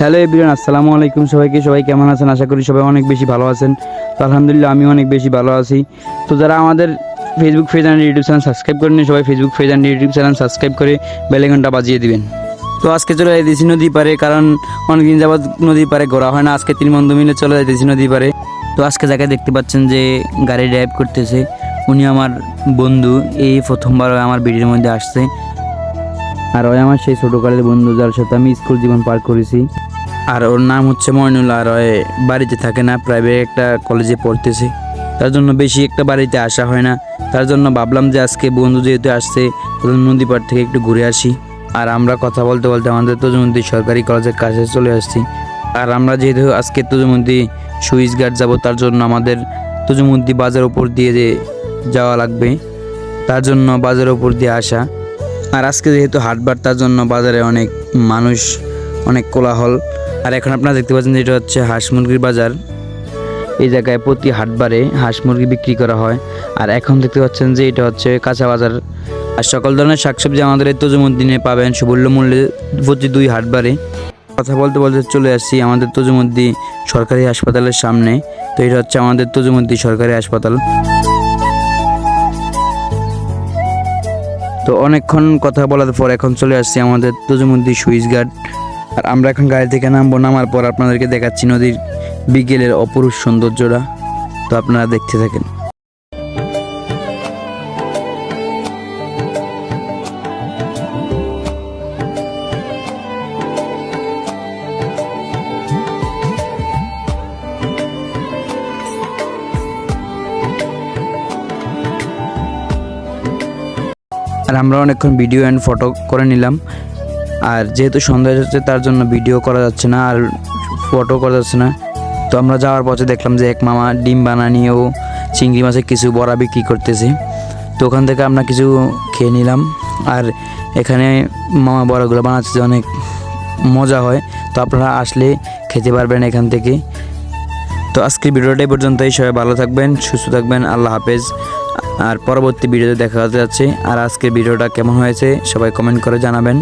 Hello everyone, আসসালামু আলাইকুম সবাইকে। সবাই কেমন আছেন? আশা করি সবাই অনেক বেশি ভালো আছেন। তো আলহামদুলিল্লাহ আমি অনেক বেশি ভালো আছি। তো যারা আমাদের Facebook page and YouTube channel subscribe করেন সবাই Facebook page and YouTube channel subscribe করে বেলেঘন্টা বাজিয়ে দিবেন। তো আজকে চলে যাইতেছি নদী পারে কারণ অনেকদিন যাবৎ নদী পারে ঘোরা হয় না। আজকে তিন বন্ধু মিলে চলে যাইতেছি নদী পারে তো আজকে যাকে দেখতে পাচ্ছেন যে গাড়ি ড্রাইভ করতেছে, উনি আমার বন্ধু। এই প্রথমবার আমার ভিডিওর মধ্যে আসছে। আর ওই আমার সেই ছোটোকালের বন্ধু যার সাথে আমি স্কুল জীবন পার করেছি। আর ওর নাম হচ্ছে ময়নুল আর ওই বাড়িতে থাকে না প্রাইভেট একটা কলেজে পড়তেছে। তার জন্য বেশি একটা বাড়িতে আসা হয় না। তার জন্য ভাবলাম যে আজকে বন্ধু যেহেতু আসছে তাহলে নদী পাড় থেকে একটু ঘুরে আসি। আর আমরা কথা বলতে বলতে আমাদের তজুমন্দি সরকারি কলেজের কাছে চলে আসছি। আর আমরা যেহেতু আজকে তজুমন্দি সুইচ গার্ড যাব, তার জন্য আমাদের তজুমন্দি বাজার উপর দিয়ে যাওয়া লাগবে, তার জন্য বাজারের উপর দিয়ে আসা। আর আজকে যেহেতু হাটবার তার জন্য বাজারে অনেক মানুষ, অনেক কোলাহল, আর এখন আপনারা দেখতে পাচ্ছেন যে এটা হচ্ছে হাঁস মুরগির বাজার। এই জায়গায় প্রতি হাটবারে হাঁস মুরগি বিক্রি করা হয়। আর এখন দেখতে পাচ্ছেন যে এটা হচ্ছে কাঁচা বাজার। আর সকল ধরনের শাকসবজি আমাদের এই তজুমুদ্দিনে পাবেন। সুবল্য মূল্যে প্রতি দুই হাটবারে কথা বলতে বলতে চলে আসছি আমাদের তজুমুদ্দি সরকারি হাসপাতালের সামনে। তো এটা হচ্ছে আমাদের তজুমুদ্দি সরকারি হাসপাতাল। তো অনেকক্ষণ কথা বলার পর এখন চলে আসছি আমাদের তুজমুদ্দি সুইচ গার্ড আর আমরা এখন গাড়ি থেকে নামবো, নামার পর আপনাদেরকে দেখাচ্ছি নদীর বিকেলের অপরূপ সৌন্দর্যটা। তো আপনারা দেখতে থাকেন। আর আমরা অনেকক্ষণ ভিডিও অ্যান্ড ফটো করে নিলাম। আর যেহেতু সন্ধ্যা হচ্ছে, তার জন্য ভিডিও করা যাচ্ছে না আর ফটো করা যাচ্ছে না। তো আমরা যাওয়ার পথে দেখলাম যে এক মামা ডিম বানানিয়েও চিংড়ি মাছের কিছু বড়া বিক্রি করতেছে। তো ওখান থেকে আমরা কিছু খেয়ে নিলাম। আর এখানে মামা বড়াগুলো বানাচ্ছে, অনেক মজা হয়। তো আপনারা আসলে খেতে পারবেন এখান থেকে। তো আজকের ভিডিওটা এই পর্যন্তই। সবাই ভালো থাকবেন, সুস্থ থাকবেন। আল্লাহ হাফেজ। আর পরবর্তী ভিডিওতে দেখা যাচ্ছে। আর আজকের ভিডিওটা কেমন হয়েছে সবাই কমেন্ট করে জানাবেন।